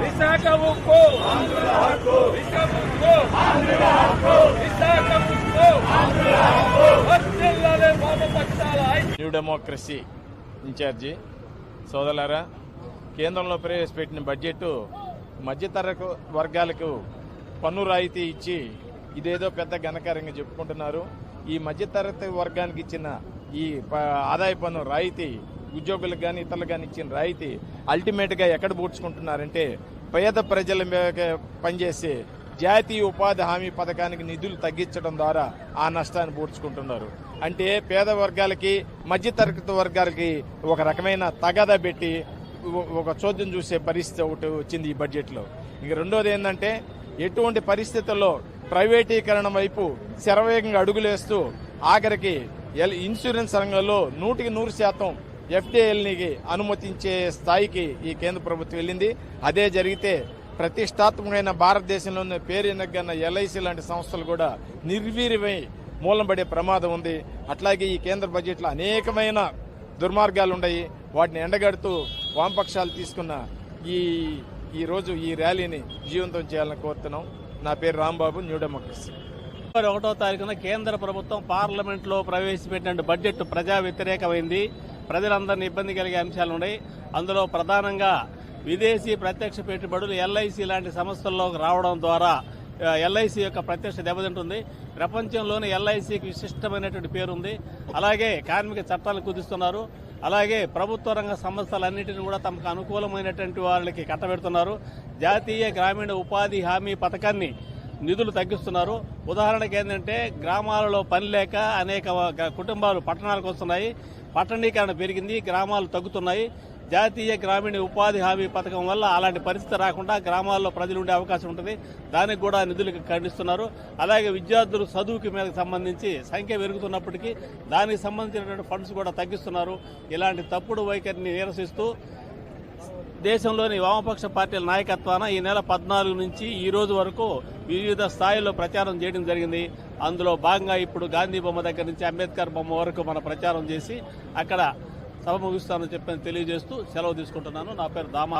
విశాఖ ఉక్కు విశాఖ ఉక్కు విశాఖ ఉక్కు వర్ధిల్లాలి వామపక్షాల ఐక్యత. న్యూ డెమోక్రసీ ఇన్ఛార్జి సోదరులారా కేంద్రంలో ప్రవేశపెట్టిన బడ్జెట్ మధ్యతరగతి వర్గాలకు పన్ను రాయితీ ఇచ్చి ఇదేదో పెద్ద ఘనకార్యంగా చెప్పుకుంటున్నారు ఈ మధ్యతరగతి వర్గానికి ఇచ్చిన ఈ ప- ఆదాయ పన్ను రాయితీ ఉద్యోగులకు కానీ ఇతరులకు కానీ ఇచ్చిన రాయితీ అల్టిమేట్గా ఎక్కడ పూడ్చుకుంటున్నారంటే పేద ప్రజల మీద పనిచేసే జాతీయ ఉపాధి హామీ పథకానికి నిధులు తగ్గించడం ద్వారా ఆ నష్టాన్ని పూడ్చుకుంటున్నారు. అంటే పేద వర్గాలకి మధ్యతరగతి వర్గాలకి ఒక రకమైన తగాదా పెట్టి ఒక చోద్యం చూసే పరిస్థితి ఒకటి వచ్చింది ఈ బడ్జెట్లో. ఇంక రెండోది ఏంటంటే ఎటువంటి పరిస్థితుల్లో ప్రైవేటీకరణ వైపు శరవేగంగా అడుగులేస్తూ ఆఖరికి ఎల్- ఇన్సూరెన్స్ రంగంలో నూటికి నూరు శాతం ఎఫ్డిఎల్ని అనుమతించే స్థాయికి ఈ కేంద్ర ప్రభుత్వం వెళ్ళింది. అదే జరిగితే ప్రతిష్టాత్మకమైన భారతదేశంలోనే పేరెనగన్న ఎల్ఐసి లాంటి సంస్థలు కూడా నిర్వీర్యమై మూలం పడే ప్రమాదం ఉంది. అట్లాగే ఈ కేంద్ర బడ్జెట్లో అనేకమైన దుర్మార్గాలు ఉన్నాయి. వాటిని ఎండగడుతూ వామపక్షాలు తీసుకున్న ఈ ఈరోజు ఈ ర్యాలీని జీవంతం చేయాలని కోరుతున్నాం. నా పేరు రాంబాబు న్యూ డెమోక్రసీ. ఒకటో తారీఖున కేంద్ర ప్రభుత్వం పార్లమెంట్లో ప్రవేశపెట్టిన బడ్జెట్ ప్రజా వ్యతిరేకమైంది. ప్రజలందరినీ ఇబ్బంది కలిగే అంశాలు ఉన్నాయి. అందులో ప్రధానంగా విదేశీ ప్రత్యక్ష పెట్టుబడులు ఎల్ఐసి లాంటి సంస్థల్లోకి రావడం ద్వారా ఎల్ఐసి యొక్క ప్రత్యక్ష దెబ్బతింటుంది. ప్రపంచంలోని ఎల్ఐసికి విశిష్టమైనటువంటి పేరుంది. అలాగే కార్మిక చట్టాలు కుదిస్తున్నారు. అలాగే ప్రభుత్వ రంగ సంస్థలన్నింటినీ కూడా తమకు అనుకూలమైనటువంటి వాళ్ళకి కట్టబెడుతున్నారు. జాతీయ గ్రామీణ ఉపాధి హామీ పథకాన్ని నిధులు తగ్గిస్తున్నారు. ఉదాహరణకి ఏంటంటే గ్రామాలలో పని లేక అనేక కుటుంబాలు పట్టణాలకు వస్తున్నాయి. పట్టణీకరణ పెరిగింది గ్రామాలు తగ్గుతున్నాయి. జాతీయ గ్రామీణ ఉపాధి హామీ పథకం వల్ల అలాంటి పరిస్థితి రాకుండా గ్రామాల్లో ప్రజలు ఉండే అవకాశం ఉంటుంది. దానికి కూడా నిధులు ఖండిస్తున్నారు. అలాగే విద్యార్థులు చదువుకి మీద సంబంధించి సంఖ్య పెరుగుతున్నప్పటికీ దానికి సంబంధించినటువంటి ఫండ్స్ కూడా తగ్గిస్తున్నారు. ఇలాంటి తప్పుడు వైఖరిని నిరసిస్తూ దేశంలోని వామపక్ష పార్టీల నాయకత్వాన ఈ నెల పద్నాలుగు నుంచి ఈ రోజు వరకు వివిధ స్థాయిల్లో ప్రచారం చేయడం జరిగింది. అందులో భాగంగా ఇప్పుడు గాంధీ బొమ్మ దగ్గర నుంచి అంబేద్కర్ బొమ్మ వరకు మన ప్రచారం చేసి అక్కడ సభ ముగిస్తానని చెప్పని తెలియజేస్తూ సెలవు తీసుకుంటున్నాను. నా పేరు దామా.